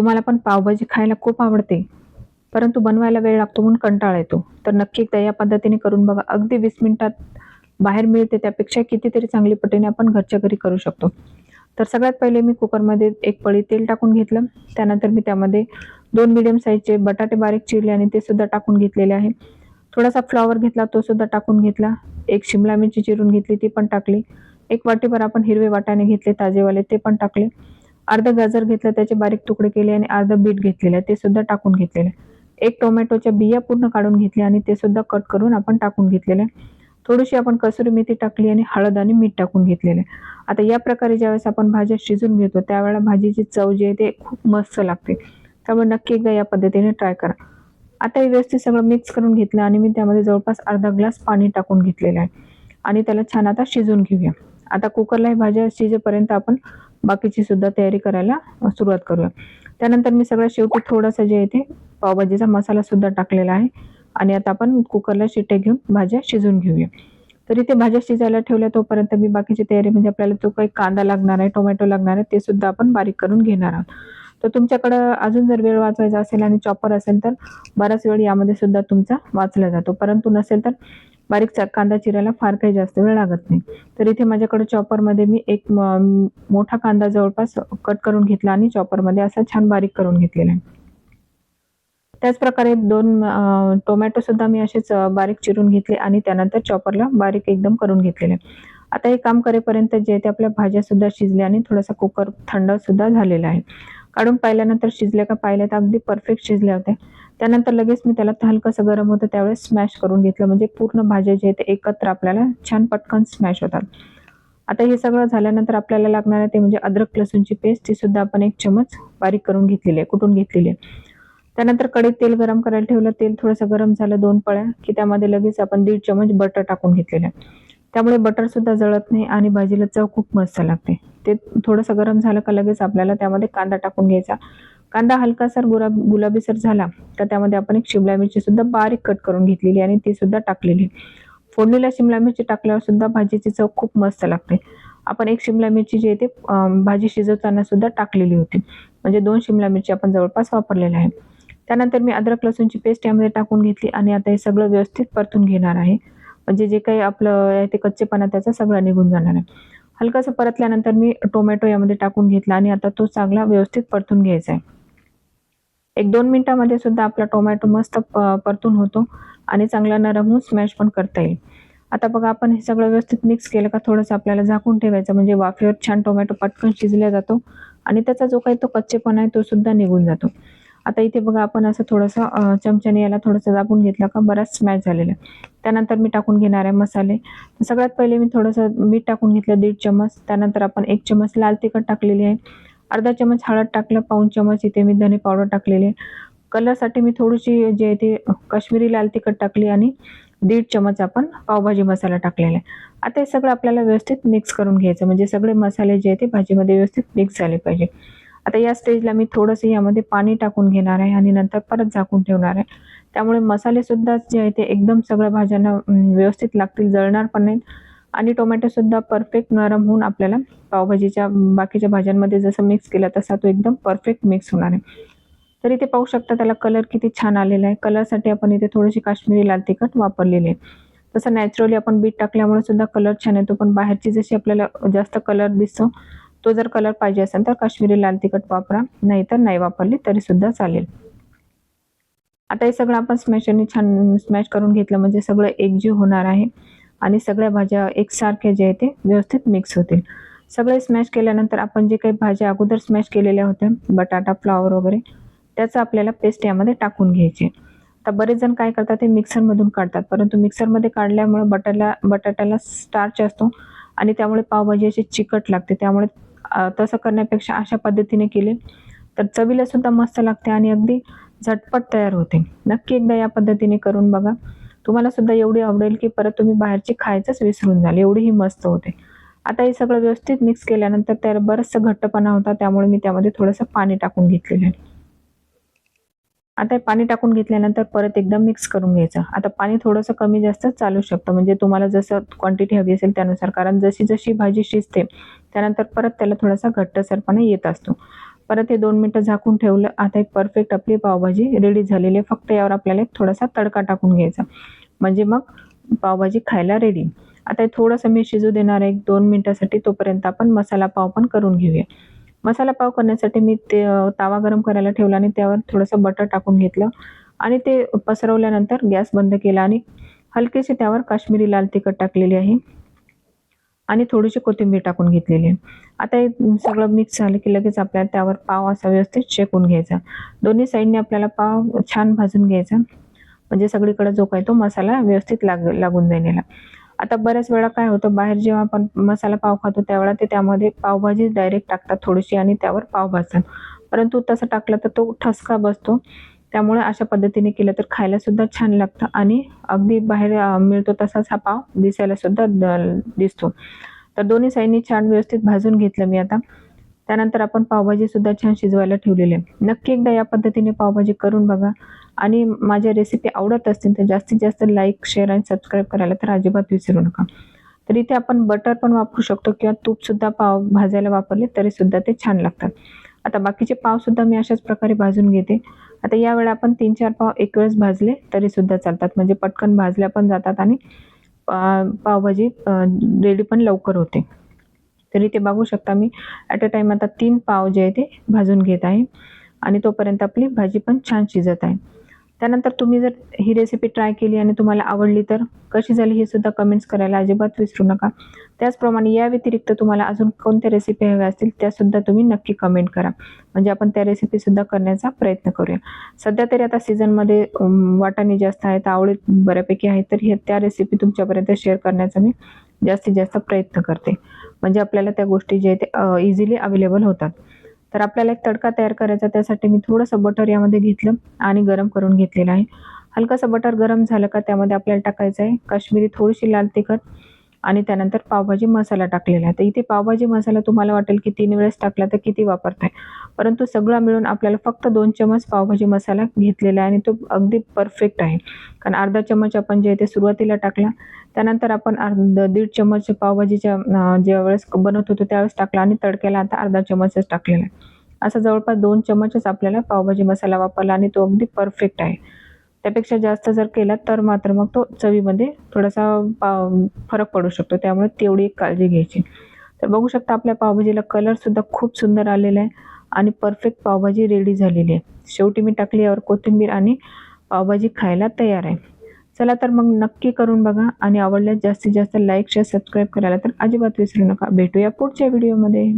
तुम्हाला पण पावभाजी खायला खूप आवडते. परंतु बनवायला वेळ लागतो म्हणून कंटाळा येतो. तर नक्की एकदा या पद्धतीने करून बघा. अगदी वीस मिनिटात बाहेर मिळते त्यापेक्षा कितीतरी चांगली पटीने आपण घरच्या घरी करू शकतो. तर सगळ्यात पहिले मी कुकरमध्ये एक पळी तेल टाकून घेतलं. त्यानंतर मी त्यामध्ये दोन मिडियम साईजचे बटाटे बारीक चिरले आणि ते सुद्धा टाकून घेतलेले आहे. थोडासा फ्लॉवर घेतला तो सुद्धा टाकून घेतला. एक शिमला मिरची चिरून घेतली ती पण टाकली. एक वाटीभर आपण हिरवे वाटाणे घेतले ताजेवाले ते पण टाकले. अर्धा गाजर घेतलं त्याचे बारीक तुकडे केले आणि अर्धं बीट घेतलेले ते सुद्धा टाकून घेतलेले एक टोमॅटोच्या बिया पूर्ण काढून घेतल्या आणि ते सुद्धा कट करून आपण टाकून घेतलेले थोडीशी आपण कसुरी मेथी टाकली आणि हळद आणि मीठ टाकून घेतलेले आता या प्रकारे ज्यावेळेस आपण भाज्या शिजून घेतो त्यावेळेला भाजीची चव जी आहे ते खूप मस्त लागते. त्यामुळे नक्की एकदा या पद्धतीने ट्राय करा. आता हे व्यवस्थित सगळं मिक्स करून घेतलं आणि मी त्यामध्ये जवळपास अर्धा ग्लास पाणी टाकून घेतलेलं आहे. आणि त्याला छान आता शिजवून घेऊया. आता कुकरला ही भाज्या शिजेपर्यंत आपण बाकीची सुद्धा तयारी करायला सुरुवात करूया त्यानंतर मी सगळं शेवटी थोडंसं जे आहे ते पावभाजीचा मसाला सुद्धा टाकलेला आहे. आणि आता आपण कुकरला शिट्टे घेऊन भाज्या शिजवून घेऊया. तर इथे भाज्या शिजायला ठेवल्या तोपर्यंत मी बाकीची तयारी म्हणजे आपल्याला जो काही कांदा लागणार आहे टोमॅटो लागणार आहे ते सुद्धा आपण बारीक करून घेणार आहोत. तर तुमच्याकडं अजून जर वेळ वाचवायचा असेल आणि चॉपर असेल तर बराच वेळ यामध्ये सुद्धा तुमचा वाचला जातो. परंतु नसेल तर बारीक चा- कांदा चिरायला फार काही जास्त वेळ लागत नाही. तर इथे माझ्याकडे चॉपरमध्ये मी एक मोठा कांदा जवळपास कट करून घेतला आणि चॉपरमध्ये असा छान बारीक करून घेतलेला आहे. त्याच प्रकारे दोन टोमॅटो सुद्धा मी असेच बारीक चिरून घेतले आणि त्यानंतर चॉपरला बारीक एकदम करून घेतलेले. आता हे काम करेपर्यंत जे ते आपल्या भाज्या सुद्धा शिजल्या आणि थोडासा कुकर थंड सुद्धा झालेला आहे. काढून पाहिल्यानंतर शिजल्या का पाहिले तर अगदी परफेक्ट शिजल्या होत्या त्यानंतर लगेच मी त्याला हलकंसं गरम होतं त्यावेळेस स्मॅश करून घेतलं. म्हणजे पूर्ण भाज्या जे आहे ते एकत्र आपल्याला छान पटकन स्मॅश होतात. आता हे सगळं झाल्यानंतर आपल्याला लागणार आहे ते म्हणजे अद्रक लसूणची पेस्ट ती सुद्धा आपण एक चमच बारीक करून घेतलेली आहे कुटून घेतलेली आहे. त्यानंतर कढईत तेल गरम करायला ठेवलं. तेल थोडंसं गरम झालं दोन पळ्या की त्यामध्ये लगेच आपण दीड चमच बटर टाकून घेतलेलं आहे. त्यामुळे बटर सुद्धा जळत नाही आणि भाजीला चव खूप मस्त लागते. ते थोडंसं गरम झालं का लगेच आपल्याला त्यामध्ये कांदा टाकून घ्यायचा. कांदा हलकासर गुलाब गुलाबीसर झाला तर त्यामध्ये आपण एक शिमला मिरची सुद्धा बारीक कट करून घेतलेली आणि ती सुद्धा टाकलेली. फोडणीला शिमला मिरची टाकल्यावर सुद्धा भाजीची चव खूप मस्त लागते. आपण एक शिमला मिरची जी आहे ते भाजी शिजवताना सुद्धा टाकलेली होती. म्हणजे दोन शिमला मिरची आपण जवळपास वापरलेल्या आहे त्यानंतर मी अद्रक लसूणची पेस्ट यामध्ये टाकून घेतली आणि आता हे सगळं व्यवस्थित परतून घेणार आहे. म्हणजे जे काही आपलं ते कच्चेपणा त्याचा सगळा निघून जाणार आहे. हलकासं परतल्यानंतर मी टोमॅटो यामध्ये टाकून घेतला आणि आता तो चांगला व्यवस्थित परतून घ्यायचा आहे. एक दोन मिनिटामध्ये सुद्धा आपला टोमॅटो मस्त प- परतून होतो आणि चांगला नरम होऊन स्मॅश पण करता येईल. आता बघा आपण हे सगळं व्यवस्थित मिक्स केलं का थोडंसं आपल्याला झाकून ठेवायचं म्हणजे वाफेवर छान टोमॅटो पटकन शिजला जातो आणि त्याचा जो काही तो कच्चेपणा आहे तो सुद्धा निघून जातो. आता इथे बघा आपण असं थोडंसं चमच्याने याला थोडंसं दाबून घेतलं का बराच स्मॅश झालेला आहे. त्यानंतर मी टाकून घेणार आहे मसाले. सगळ्यात पहिले मी थोडंसं मीठ टाकून घेतलं दीड चमच त्यानंतर आपण एक चमच लाल तिखट टाकलेली आहे. अर्धा चमच हळद टाकलं पाऊन चमच इथे मी धने पावडर टाकलेली आहे. कलरसाठी मी थोडीशी जे आहे ते काश्मीरी लाल तिखट टाकली आणि दीड चमच आपण पावभाजी मसाला टाकलेला आहे. आता हे सगळं आपल्याला व्यवस्थित मिक्स करून घ्यायचं म्हणजे सगळे मसाले जे आहे ते भाजीमध्ये व्यवस्थित मिक्स झाले पाहिजे. आता या स्टेजला मी थोडंसं यामध्ये पाणी टाकून घेणार आहे आणि नंतर परत झाकून ठेवणार आहे. त्यामुळे मसालेसुद्धा जे आहे ते एकदम सगळ्या भाज्यांना व्यवस्थित लागतील जळणार पण नाहीत. आणि टोमॅटोसुद्धा परफेक्ट नरम होऊन आपल्याला पावभाजीच्या बाकीच्या भाज्यांमध्ये जसं मिक्स केला तसा तो एकदम परफेक्ट मिक्स होणार आहे. तर इथे पाहू शकता त्याला कलर किती छान आलेला आहे. कलरसाठी आपण इथे थोडीशी काश्मीरी लाल तिखट वापरलेली आहे. तसं नॅचरली आपण बीट टाकल्यामुळे सुद्धा कलर छान येतो पण बाहेरची जशी आपल्याला जास्त कलर दिसतो तो जर कलर पाहिजे असेल तर काश्मीरी लाल तिखट वापरा. नाहीतर नाही वापरली तरी सुद्धा चालेल. आता हे सगळं आपण स्मॅशरने छान स्मॅश करून घेतलं म्हणजे सगळं एकजीव होणार आहे. आणि सगळ्या भाज्या एकसारख्या जे आहे ते व्यवस्थित मिक्स होतील. सगळे स्मॅश केल्यानंतर आपण जे काही भाज्या अगोदर स्मॅश केलेल्या होत्या बटाटा फ्लॉवर वगैरे त्याचं आपल्याला पेस्ट यामध्ये टाकून घ्यायचे. आता बरेच जण काय करतात ते मिक्सरमधून काढतात. परंतु मिक्सरमध्ये काढल्यामुळे बटाला बटाट्याला स्टार्च असतो आणि त्यामुळे पावभाजी अशी चिकट लागते. त्यामुळे तसं करण्यापेक्षा अशा पद्धतीने केले. तर चवीला सुद्धा मस्त लागते आणि अगदी झटपट तयार होते. नक्की एकदा या पद्धतीने करून बघा. तुम्हाला सुद्धा एवढी आवडेल की परत तुम्ही बाहेरची खायचंच विसरून जाल. एवढी ही मस्त होते. आता हे सगळं व्यवस्थित मिक्स केल्यानंतर त्याला बरंचसं घट्टपणा होता त्यामुळे मी त्यामध्ये थोडंसं पाणी टाकून घेतलेलं आहे. आता हे पाणी टाकून घेतल्यानंतर परत एकदा मिक्स करून घ्यायचं. आता पाणी थोडंसं कमी जास्त चालू शकतं. म्हणजे तुम्हाला जसं क्वांटिटी हवी असेल त्यानुसार. कारण जशी जशी भाजी शिजते त्यानंतर परत त्याला थोडासा घट्टसरपणा येत असतो. परत हे दोन मिनटं झाकून ठेवलं. आता एक परफेक्ट आपली पावभाजी रेडी झालेली आहे. फक्त यावर आपल्याला एक थोडासा तडका टाकून घ्यायचा. म्हणजे मग पावभाजी खायला रेडी आता हे थोडंसं मी शिजू देणार आहे. एक दोन मिनटासाठी तोपर्यंत आपण मसाला पाव पण करून घेऊया. मसाला पाव करण्यासाठी मी ते तावा गरम करायला ठेवला आणि त्यावर थोडंसं बटर टाकून घेतलं. आणि ते पसरवल्यानंतर गॅस बंद केला आणि हलकेसे त्यावर काश्मीरी लाल तिखट टाकलेली आहे. आणि थोडीशी कोथिंबीर टाकून घेतलेली आहे. आता हे सगळं मिक्स झालं की लगेच आपल्याला त्यावर पाव असा व्यवस्थित शेकून घ्यायचा. दोन्ही साईडने आपल्याला पाव छान भाजून घ्यायचा. म्हणजे सगळीकडे जो काय तो मसाला व्यवस्थित लाग लागून जाईल याला. आता बऱ्याच वेळा काय होतं बाहेर जेव्हा आपण मसाला पाव खातो त्यावेळा ते त्यामध्ये पावभाजी डायरेक्ट टाकतात थोडीशी आणि त्यावर पाव भाजतात. परंतु तसं टाकलं तर तो ठसका बसतो. त्यामुळे अशा पद्धतीने केलं तर खायला सुद्धा छान लागतं आणि अगदी बाहेर मिळतो तसाच हा पाव दिसायला सुद्धा द- दिसतो. तर दोन्ही साईडनी छान व्यवस्थित भाजून घेतलं मी आता. त्यानंतर आपण पावभाजी सुद्धा छान शिजवायला ठेवलेली आहे. नक्की एकदा या पद्धतीने पावभाजी करून बघा. आणि माझ्या रेसिपी आवडत असतील तर जास्तीत जास्त लाईक शेअर आणि सबस्क्राईब करायला तर अजिबात विसरू नका. तर इथे आपण बटर पण वापरू शकतो किंवा तूपसुद्धा पाव भाजायला वापरले तरी सुद्धा ते छान लागतात. आता बाकीचे पावसुद्धा मी अशाच प्रकारे भाजून घेते. आता यावेळी आपण तीन चार पाव एक वेळेस भाजले तरी सुद्धा चालतात. म्हणजे पटकन भाजल्या पण जातात आणि पावभाजी रेडी पण लवकर होते. तरी ते बघू शकता मी. ॲट अ टाईम आता तीन पाव जे आहे ते भाजून घेत आहे. आणि तोपर्यंत आपली भाजी पण छान शिजत आहे. त्यानंतर तुम्ही जर ही रेसिपी ट्राय केली आणि तुम्हाला आवडली तर कशी झाली हे सुद्धा कमेंट्स करायला अजिबात विसरू नका. त्याचप्रमाणे या व्यतिरिक्त तुम्हाला अजून कोणत्या रेसिपी हव्या असतील त्यासुद्धा तुम्ही नक्की कमेंट करा. म्हणजे आपण त्या रेसिपीसुद्धा करण्याचा प्रयत्न करूया. सध्या तरी आता सीझनमध्ये वाटाणे जास्त आहेत आवळे बऱ्यापैकी आहेत तर हे त्या रेसिपी तुमच्यापर्यंत शेअर करण्याचा मी जास्तीत जास्त प्रयत्न करते. म्हणजे आपल्याला त्या गोष्टी जे आहेत ते इझिली अवेलेबल होतात. तर आपल्याला एक तडका तयार करायचा त्यासाठी मी थोडंसं बटर यामध्ये घेतलं आणि गरम करून घेतलेलं आहे. हलकंसं बटर गरम झालं का त्यामध्ये आपल्याला टाकायचं आहे. काश्मीरी थोडीशी लाल तिखट आणि त्यानंतर पावभाजी मसाला टाकलेला आहे. तर इथे पावभाजी मसाला तुम्हाला वाटेल की तीन वेळेस टाकला तर किती वापरताय? परंतु सगळा मिळून आपल्याला फक्त दोन चमच पावभाजी मसाला घेतलेला आहे आणि तो अगदी परफेक्ट आहे. कारण अर्धा चमच आपण जे इथे ते सुरुवातीला टाकला त्यानंतर आपण अर्ध दीड चमच पावभाजीच्या ज्या वेळेस बनवत होतो त्यावेळेस टाकला आणि तडक्याला आता अर्धा चमचच टाकलेला आहे. असा जवळपास दोन चमचच आपल्याला पावभाजी मसाला वापरला आणि तो अगदी परफेक्ट आहे. त्यापेक्षा जास्त जर केला तर मात्र मग तो चवीमध्ये थोडासा पा फरक पडू शकतो. त्यामुळे तेवढी एक काळजी घ्यायची. तर बघू शकता आपल्या पावभाजीला कलरसुद्धा खूप सुंदर आलेला आहे आणि परफेक्ट पावभाजी रेडी झालेली आहे. शेवटी मी टाकली यावर कोथिंबीर आणि पावभाजी खायला तयार आहे. चला तर मग नक्की करून बघा आणि आवडल्यास जास्तीत जास्त लाईक शेअर सबस्क्राईब करायला तर अजिबात विसरू नका. भेटूया पुढच्या व्हिडिओमध्ये